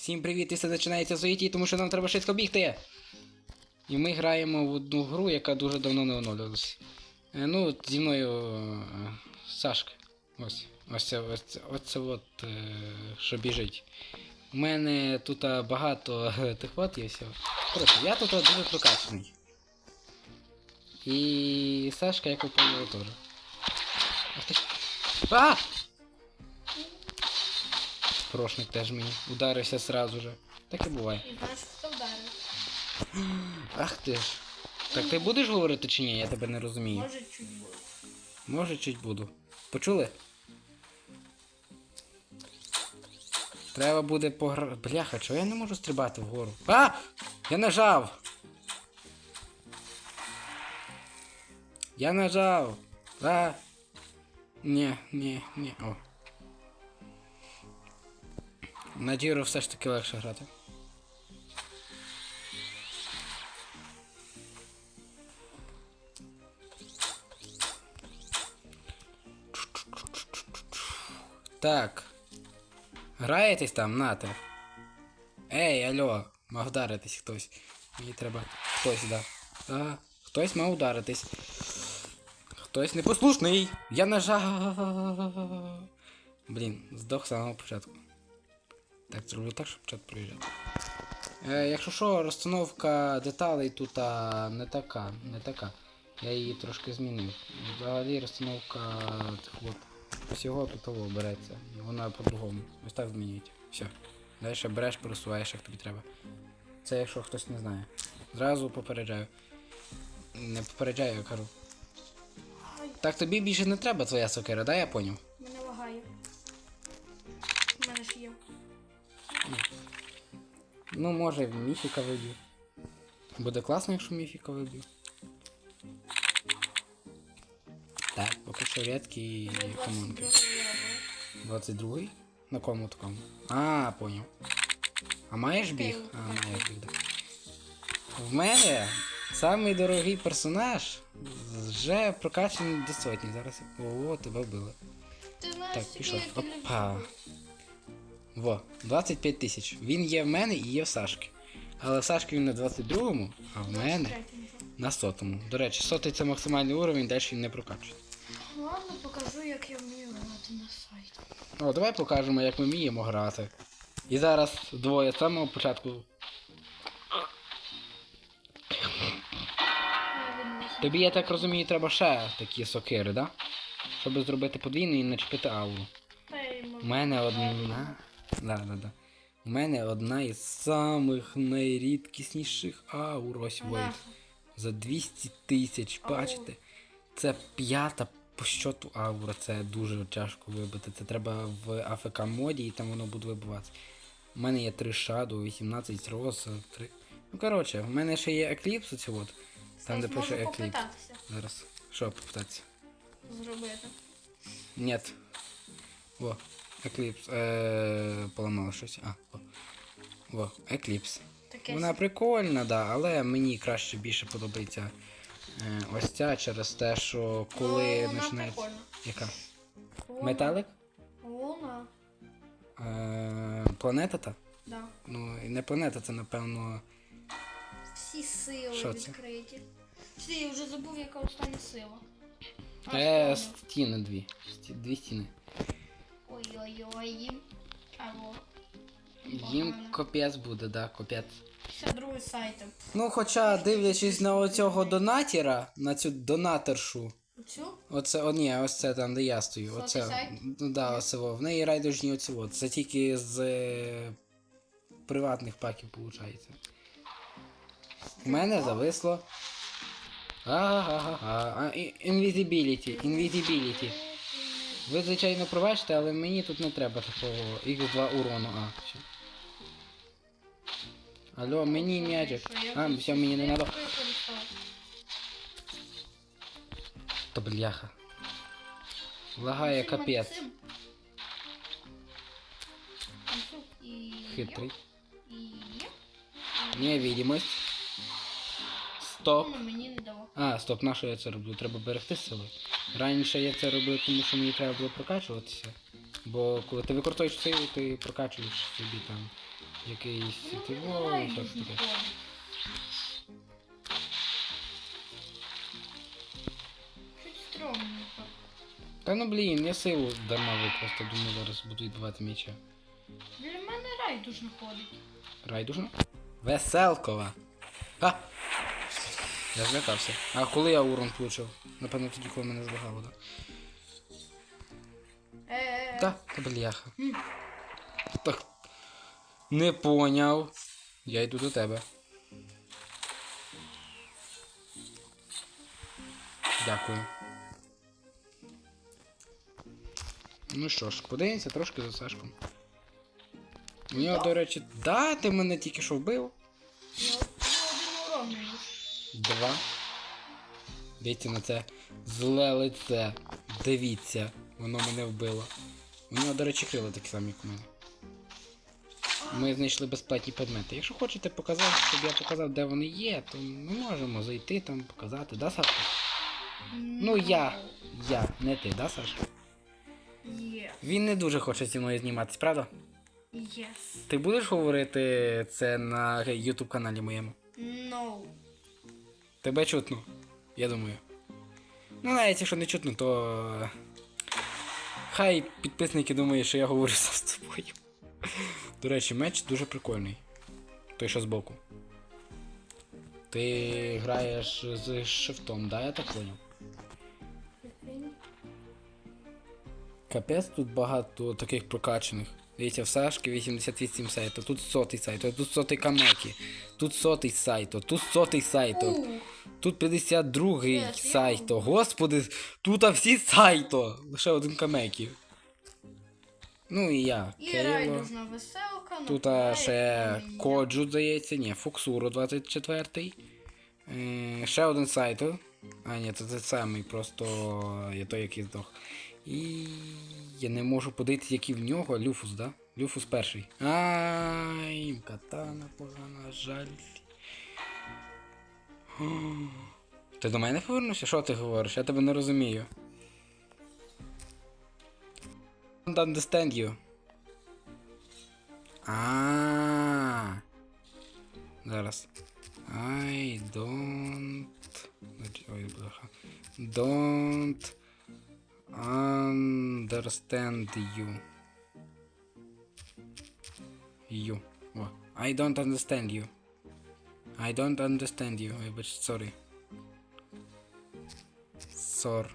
Всім привіт, і все починається з тому що нам треба швидко бігти. І ми граємо в одну гру, яка дуже давно не оновлювалася. Е, ну, зі мною е, Сашка. Ось. Ось це, ось ось от, е, що біжить. У мене тут багато тих от є всього. Коротше, я тут дуже прокачаний. І Сашка, як упевнила, теж. Ах ти ж. А! Прошник теж мені ударився сразу же. Так і буває. І? Ах ти ж. Так ти будеш говорити чи ні? Я тебе не розумію. Може чуть буде. Може, чуть буду. Почули? Треба буде погра... Бляха, чого я не можу стрибати вгору? А! Я нажав! Я нажав! А! Ні, ні, ні. О. На Джіро все ж таки легше грати. Так. Граєтесь там, нате. Ей, алло, мав вдаритись хтось. Мені треба. Хтось, да. А, хтось мав ударитись. Хтось непослушний. Я нажав. Блін, здох з самого початку. Так, зроблю так, щоб чат проїжджав. Е, якщо що, розстановка деталей тут не така, не така. Я її трошки змінив. Взагалі розстановка от всього тут того береться. Вона по-другому. Ось так змінюється. Все. Далі береш, пересуваєш, як тобі треба. Це якщо хтось не знає. Зразу попереджаю. Не попереджаю, а кажу. Так тобі більше не треба твоя сокира, да, я поняв? мене лагає. У мене ж є. Ну, може, міфіка виб'ю. Буде класно, якщо міфіка виб'ю. Так, поки що рідкі комонки. 22-й? На кому такому? А, поняв. А маєш біг? А, маєш біг, так. В мене самий дорогий персонаж вже прокачаний до сотні. Зараз. О, тебе вбили. Ти знаєш, Так, пішов. Опа. Во, 25 тисяч. Він є в мене і є в Сашки. Але в Сашки він на 22-му, а в мене 23-му. на сотому. До речі, сотий це максимальний уровень, далі він не прокачує. Ладно, покажу, як я вмію грати на сайті. О, давай покажемо, як ми вміємо грати. І зараз двоє з самого початку. Тобі, я так розумію, треба ще такі сокири, да? Щоб зробити подвійний і начепити ауру. Та. У мене одна. Да, да, да. У мене одна із самих найрідкісніших аур. Ось Вейт. За 200 тисяч, бачите? Це п'ята по щоту аура, це дуже тяжко вибити. Це треба в АФК моді і там воно буде вибиватися. У мене є 3 шаду, 18 роз, 3. Ну коротше, в мене ще є екліпс оці от. Там, де пише екліпс. Зараз. Що попитатися? зробити. Нет. Во, екліпс. Е, поламало щось. А, во. Во, екліпс. Вона прикольна, да, але мені краще більше подобається е, ось ця через те, що коли вона починається. прикольна. Яка? Луна. Металик? Луна. Е, планета та? Да. Ну, і не планета, це напевно. Всі сили Що це? відкриті. Всі, я вже забув, яка остання сила. А, Е, стіни дві. Сті- Дві стіни. Ой-ой-ой, їм. Або Їм капець буде, да, капець. 52 сайти. Ну, хоча, дивлячись на оцього донатіра, на цю донатершу. Цю? Оце, о, ні, ось це там, де я стою. Сотий Оце. сайт? Ну да, оце во. В неї райдужні оці от. Це тільки з е, приватних паків виходить. У мене зависло. Ага, а, і- Invisibility, invisibility. Ви, звичайно, пробачте, але мені тут не треба такого X2 урону. А, все. Алло, мені м'ячик. А, все, мені не надо. То бляха. Лагає капець. Хитрий. Невидимость. Стоп. А, стоп, на що я це роблю? Треба берегти сили. Раніше я це робив, тому що мені треба було прокачуватися. Бо коли ти використовуєш силу, ти прокачуєш собі там якийсь. Ну, Ти не о, знаю, що як ж він таке. Щось стрьомненько. Та ну блін, я силу дарма використав, думаю, зараз буду відбивати м'яча. Для мене райдужно ходить. Райдужно? Веселкова. А! Я злякався. А коли я урон получив? Напевно, тоді, коли мене злагало, так? Е-е-е. Та, та бляха. Так. Не поняв. Я йду до тебе. Дякую. Ну що ж, подивимося трошки за Сашком. У нього, до речі, да, ти мене тільки що вбив. Два. Дивіться на це зле лице. Дивіться, воно мене вбило. У нього, до речі, крила такі самі, як у мене. Ми знайшли безплатні предмети. Якщо хочете показати, щоб я показав, де вони є, то ми можемо зайти там, показати, да, Сашка? Ну я. Я, не ти, да, Сашка? Є. Він не дуже хоче зі мною зніматися, правда? Yes. Ти будеш говорити це на YouTube каналі моєму? Тебе чутно, я думаю. Ну, навіть якщо не чутно, то. е, Хай підписники думають, що я говорю сам з тобою. До речі, меч дуже прикольний. Той, що збоку. Ти граєш з шифтом, да, я так поняв? Капець тут багато таких прокачаних. Дивіться, в Сашки 88 сайту, тут сотий сайт, тут сотий камекі, тут сотий сайто, тут сотий сайто. Тут 52-й Yes, я сайто. можу. Господи, тут а всі сайто. Лише один камекі. Ну і я. І райдужна веселка. ну, Тут а, ще. Коджу, здається, ні, Фоксуро 24-й. Е, ще один сайто. А, ні, це той самий, просто я той, який здох. І я не можу подивитися, який в нього Люфус, да? Люфус перший. Ай, катана погана, жаль. Ти до мене повернувся? Що ти говориш? Я тебе не розумію. Don't understand you. А. Зараз. I don't. Ой, бляха. Don't understand you. You. I don't understand you. I don't understand you. Вибач, sorry. Sor.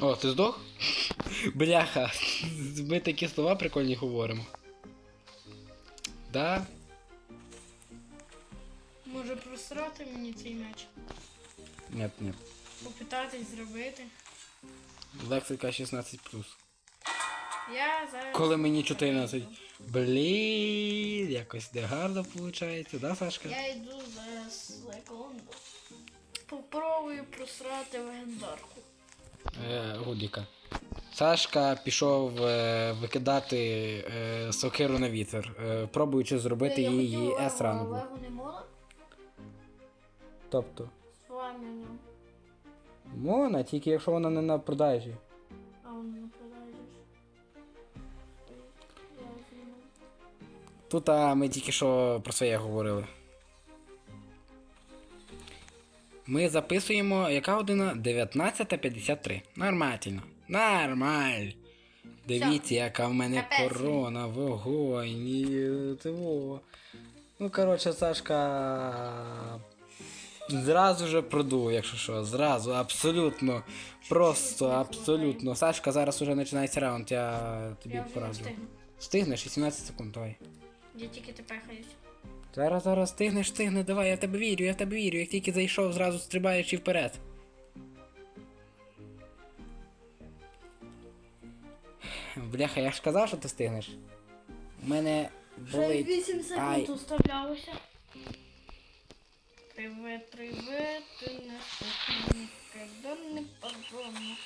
О, ти здох? Бляха, ми такі слова прикольні говоримо. Да? Просрати мені цей меч? Нет, нет. Попитатись зробити. Лексика 16. Я зараз. Коли мені 14. Блін, якось не гарно виходить, да, Сашка? Я йду зараз секунду. Попробую просрати легендарку. Е, Гудіка. Сашка пішов е, викидати е, сокиру на вітер, е, пробуючи зробити Я її а не можна? Тобто, вами ну. можна, тільки якщо вона не на продажі. А продажеш. Я візьму. Тут а, ми тільки що про своє говорили. Ми записуємо, яка година? 19.53. Нормально. Нормаль. Дивіться, яка в мене Капець. корона, вогонь. і того. Ну, коротше, Сашка. Зразу же продув, якщо що. Зразу, абсолютно. Просто, абсолютно. Сашка, зараз уже починається раунд, я тобі Я вже не пораджу. встигну. Встигнеш 18 секунд, давай. Я тільки тепер хаюсь. Зараз, зараз стигнеш, стигне, давай, я в тебе вірю, я в тебе вірю. Як тільки зайшов, зразу стрибаєш і вперед. Бляха, я ж казав, що ти стигнеш. У мене Вже болить. 8 Ай. секунд уставлялося. Привет, привет, ти не слухай ніколи не позвону.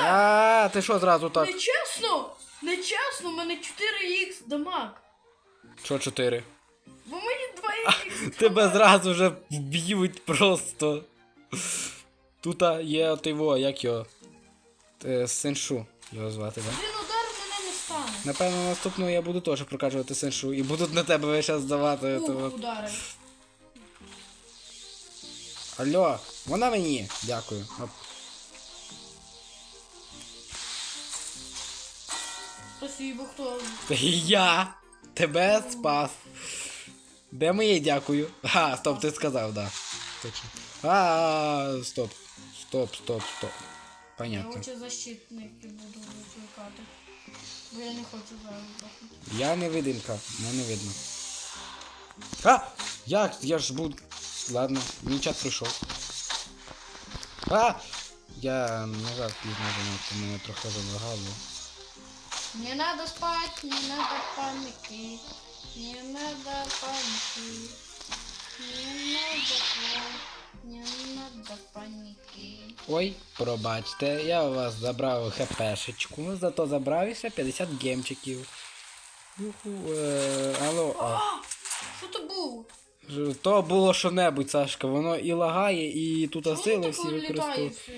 А, ти що зразу так? Нечесно! Нечесно, у мене 4х дамаг. Що 4? Бо мені 2х. Тебе зразу вже вб'ють просто. Тут є його, як його. Е, Сеншу його звати, так? Він удар мене не стане. Напевно, наступного я буду теж прокачувати Сеншу і будуть на тебе весь час здавати. Ух, от. Алло, вона мені. Дякую. Оп. Спасибо, хто. Я тебе спас. Де моє дякую? А, стоп, ти сказав, да. Точно. А, стоп. Стоп, стоп, стоп. Я Понятно. очі защитники буду викликати. Бо я не хочу зараз. Я невидимка, мене не видно. А! Як? Я ж буду. Ладно, мій час прийшов. А! Я назад пізно занадто, мене трохи залагало. Не надо спать, не надо паники. Не надо паники. Не надо спать, не надо паники. Ой, пробачте, я у вас забрав хпшечку, зато забрав ще 50 гемчиків. Юху, е, алло, а. Що то був? То було що-небудь, Сашка, воно і лагає, і тут сили всі використовують.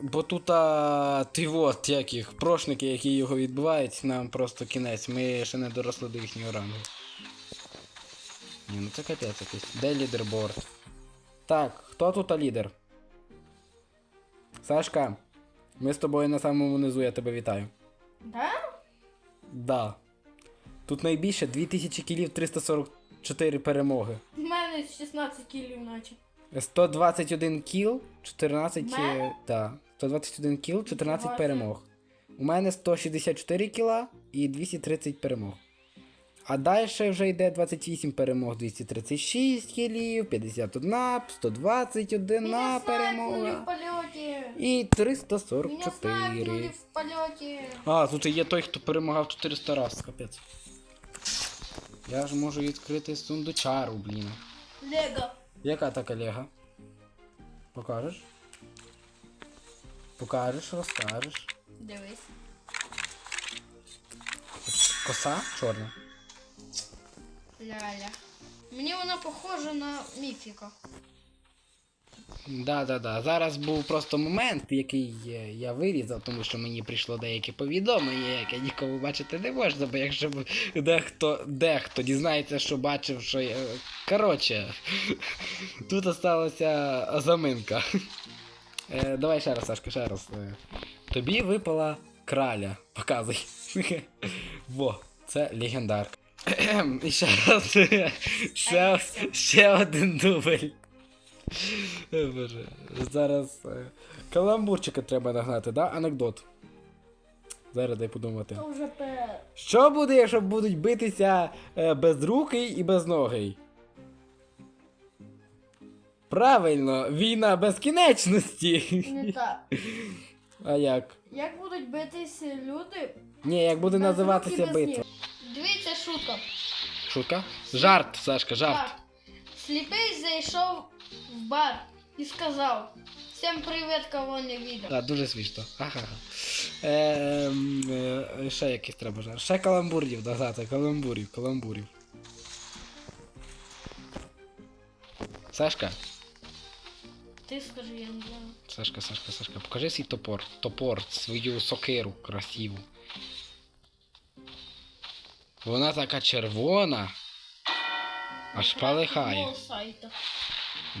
Бо тут а, ти от яких прошники, які його відбивають, нам просто кінець. Ми ще не доросли до їхнього рангу. Ні, ну це капець якийсь. Де лідерборд? Так, хто тут а лідер? Сашка, ми з тобою на самому низу, я тебе вітаю. Да? Да. Тут найбільше 2000 кілів 344 перемоги. У мене 16 кілів наче. 121 кіл, 14. В мене? Да, 121 кіл, 14 Нічого перемог. У мене 164 кіла і 230 перемог. А далі вже йде 28 перемог, 236 кілів, 51, 121 Меня перемога. І 344. снайпнули в польоті. А, тут є той, хто перемагав 400 раз, капець. Я ж можу відкрити сундучару, блін. Лего. Яка така лего? Покажеш? Покажеш, розкажеш. Дивись. Коса чорна. Ляля. Мені вона похожа на міфіка. Да, да, да. Зараз був просто момент, який е, я вирізав, тому що мені прийшло деяке повідомлення, яке нікому бачити не можна, бо якщо дехто, дехто дізнається, що бачив, що я. Коротше, тут осталася заминка. Е, давай ще раз, Сашка, ще раз. Е, тобі випала краля. Показуй. Во, це легендарка. І ще раз. Ще, ще один дубль. О, Боже. Зараз е, каламбурчика треба нагнати, да? Анекдот. Зараз дай подумати. Що буде, якщо будуть битися е, безрукий і безногий? Правильно, війна безкінечності. Не так. А як? Як будуть битись люди? Ні, як буде без називатися без битва. Дивіться, шутка. Шутка? Жарт, Сашка, жарт. Так. Сліпий зайшов в бар і сказав: Всім привіт, кого не видав. А, дуже смішно. Ага. Е, е, ще якийсь треба жарт. Ще каламбурів додати, каламбурів, каламбурів. Сашка, Ти скажи, я не знаю. Сашка, Сашка, Сашка, покажи свій топор. Топор, свою сокиру красиву. Вона така червона. Аж палихає.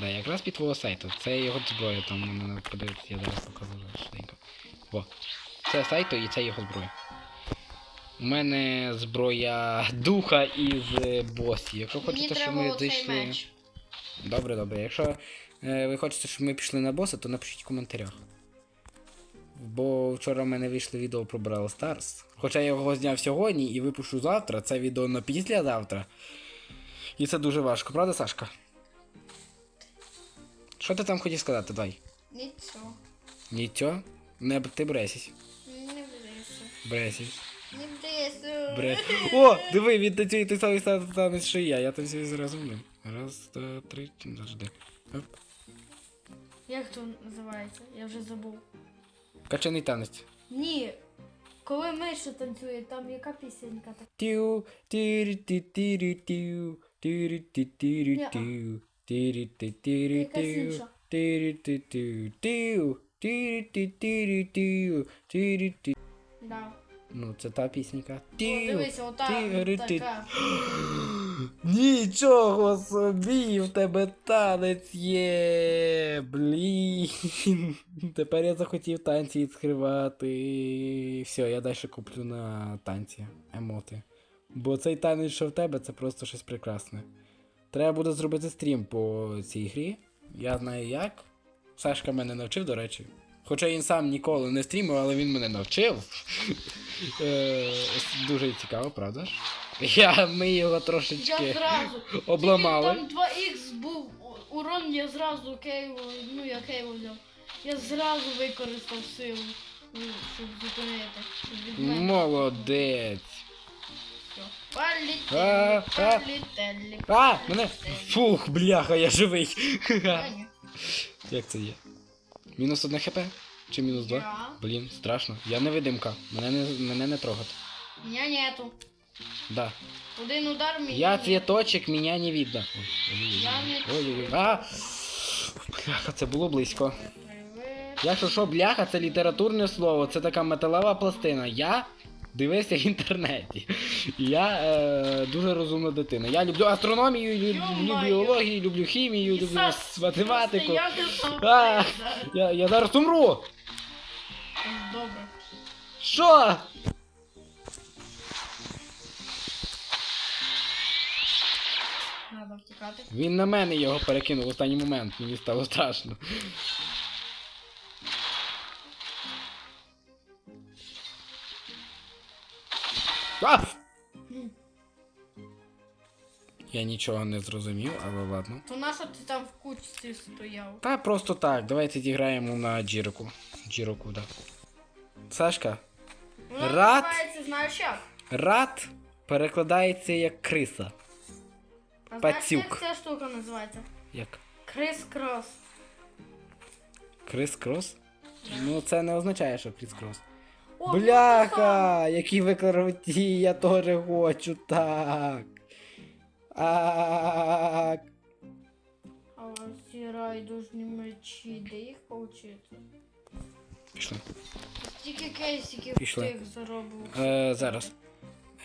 Да, якраз під твого сайту. Це його зброя, там мене подивитися, я зараз покажу швиденько. Во. Це сайту і це його зброя. У мене зброя духа із е, босів. Якщо хочете, щоб ми меч. Добре, добре. Якщо е, ви хочете, щоб ми пішли на боса, то напишіть в коментарях. Бо вчора в мене вийшло відео про Brawl Stars. Хоча я його зняв сьогодні і випущу завтра, це відео на післязавтра. І це дуже важко, правда, Сашка? Що ти там хотів сказати, давай? Нічого. Нічого? Не ти бресись. Не брешу. Бресись. Не брешу. Бре... О, диви, він танцює той самий танець, що і я, я танцюю зрозумів. Раз, два, три, завжди. Оп. Як то називається? Я вже забув. Качаний танець. Ні. Коли Миша танцює, там яка пісенька така? Тю, тірі ті тірі тю, тірі ті тірі Ня-а. тю, тірі ті тірі Якась тю, інша. тірі ті тю, тю, Тирі-ті-тирі-тю, тирі-ті. Да. Ну, це та пісенька. Дивись, ота, така. Нічого собі, в тебе танець є. Блін. Тепер я захотів танці відкривати. Все, я далі куплю на танці емоти. Бо цей танець, що в тебе, це просто щось прекрасне. Треба буде зробити стрім по цій грі. Я знаю як. Сашка мене навчив, до речі. Хоча він сам ніколи не стрімив, але він мене навчив. Е, Дуже цікаво, правда ж? Я, ми його Я трошечки зразу. обламали. Тільки Там 2х був урон, я зразу кейву, ну я кейву взяв. Я зразу використав силу, ну, щоб зупинити. щоб. Молодець. Полетели, а. полетели. А, мене. Фух, бляха, я живий. Як це є? Мінус одне хп? Чи мінус два? Блін, страшно. Я невидимка. Мене не, мене не трогати. Меня нету. Да. Один удар меня Я нет. цвіточок, мене не видно. Я не Ой-ой-ой. А! Бляха, це було близько. Привет. Якщо що, бляха, це літературне слово, це така металева пластина. Я дивився в інтернеті. Я е, дуже розумна дитина. Я люблю астрономію, лю- люблю біологію, люблю хімію, люблю математику. Я А, я я, я зараз умру. Добре. Що? Надо втікати. Він на мене його перекинув в останній момент, мені стало страшно. А! Я нічого не зрозумів, але ладно. То нащо ти там в кучці стояв? Та просто так, давайте зіграємо на джіроку. Джіроку, да. Сашка, Вона Рад? називається, знаєш як? рад перекладається як криса. А знаєш, Пацюк. як ця штука називається? Як? Крис-крос. Крис крос? Ну це не означає, що кріс крос. О. Бляха! Які ви круті, я теж хочу так. А, А ці райдужні мечі, де їх получити? Пішли. Тільки кейсиків Пішли. тих заробив. Е, зараз.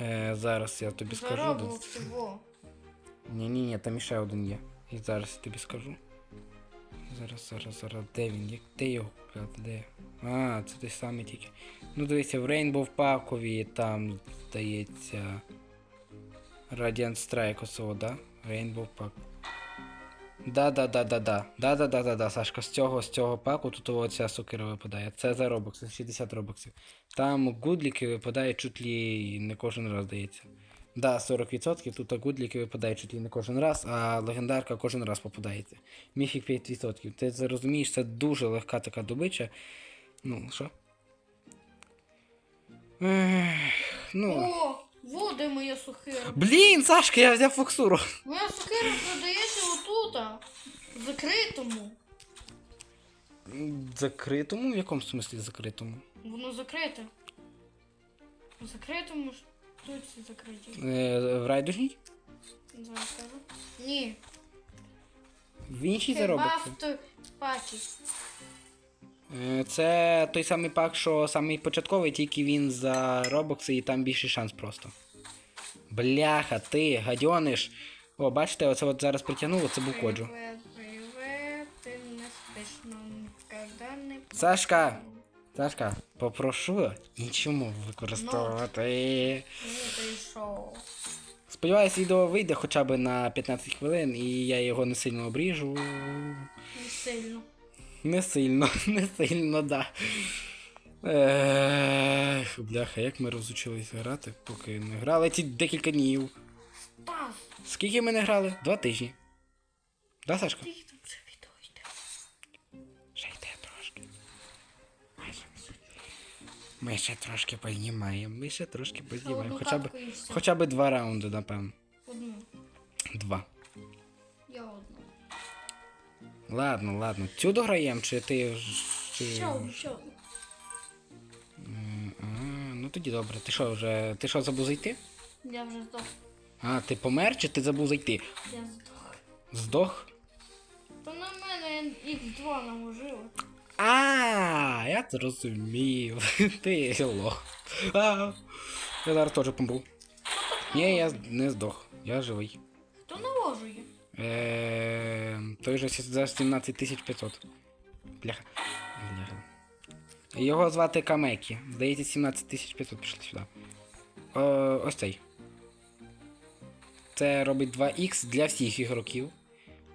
Е, зараз я тобі скажу. Заробив всього. Ні, ні, ні, там іще один є. І зараз я тобі скажу. Зараз, зараз, зараз. Де він? Як- Де його купляти? Де? А, це той самий тільки. Ну дивися, в Rainbow Пакові там здається. Radiant Strike оцього, да? Rainbow Pack. Да, да, да, да, да. Да, да, да, да, да, Сашка, з цього, з цього паку тут оця сокира випадає. Це за робокси, 60 робоксів. Там гудліки випадають чуть лі не кожен раз, здається. Да, 40%, тут гудліки випадають чуть ли не кожен раз, а легендарка кожен раз попадається. Міфік 5%. Ти розумієш, це дуже легка така добича. Ну, що? Ех, ну. О, води моя сухира. Блін, Сашка, я взяв фоксуру. Моя сухира продається отута. В закритому. Закритому? В якому смислі закритому? Воно закрите. В закритому штуці закриті. Е, в райдужній? Зараз скажу. Ні. В іншій заробці. Кебафт паті. Е, Це той самий пак, що самий початковий, тільки він за робокси і там більший шанс просто. Бляха, ти, гадьониш. О, бачите, оце от зараз притягнуло, це був коджу. Не Сашка! Сашка, попрошу іншому використовувати. Ну. Сподіваюсь, відео вийде хоча б на 15 хвилин, і я його не сильно обріжу. Не сильно. Не сильно, не сильно, да. Ех, бляха, як ми розучилися грати, поки не грали ці декілька днів. Скільки ми не грали? Два тижні. Да, Сашка? йде. Ще йде трошки. Ми ще трошки познімаємо, ми ще трошки познімаємо. Хоча б, хоча б два раунди, напевно. Одну. Два. Ладно, ладно. Цю дограємо, чи ти. Чи... Що, що? А, ну тоді добре. Ти що, вже. Ти що забув зайти? Я вже здох. А, ти помер чи ти забув зайти? Я здох. Здох? То на мене їх два наложили. А, А, я зрозумів. Ти лох. А, я зараз теж помру. Ні, я не здох. Я живий. Хто наложує? Е, той же за 17500. Бляха. Бляха. Його звати Камекі. Здається, 17500 пішли сюди. Ось цей. Це робить 2х для всіх ігроків.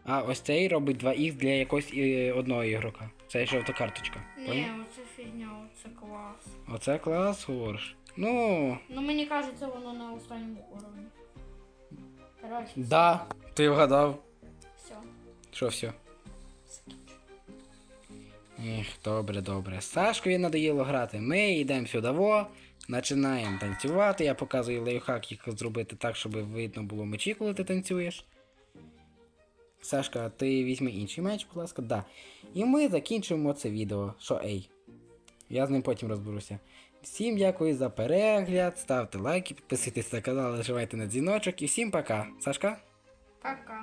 А ось цей робить 2х для якогось е, одного ігрока. Це жовта карточка. Ні, оце фігня, оце клас. Оце клас, говориш. Ну. Ну мені кажеться, воно на останньому уровні. Коротше, Да, ти вгадав. все. Що все? Ех, добре, добре. Сашкові надоїло грати. Ми йдемо сюди, во, починаємо танцювати. Я показую лайфхак, як зробити так, щоб видно було мечі, коли ти танцюєш. Сашка, ти візьми інший меч, будь ласка, да. І ми закінчуємо це відео. Що ей? Я з ним потім розберуся. Всім дякую за перегляд, ставте лайки, підписуйтесь на канал, наживайте на дзвіночок і всім пока. Сашка? Пока.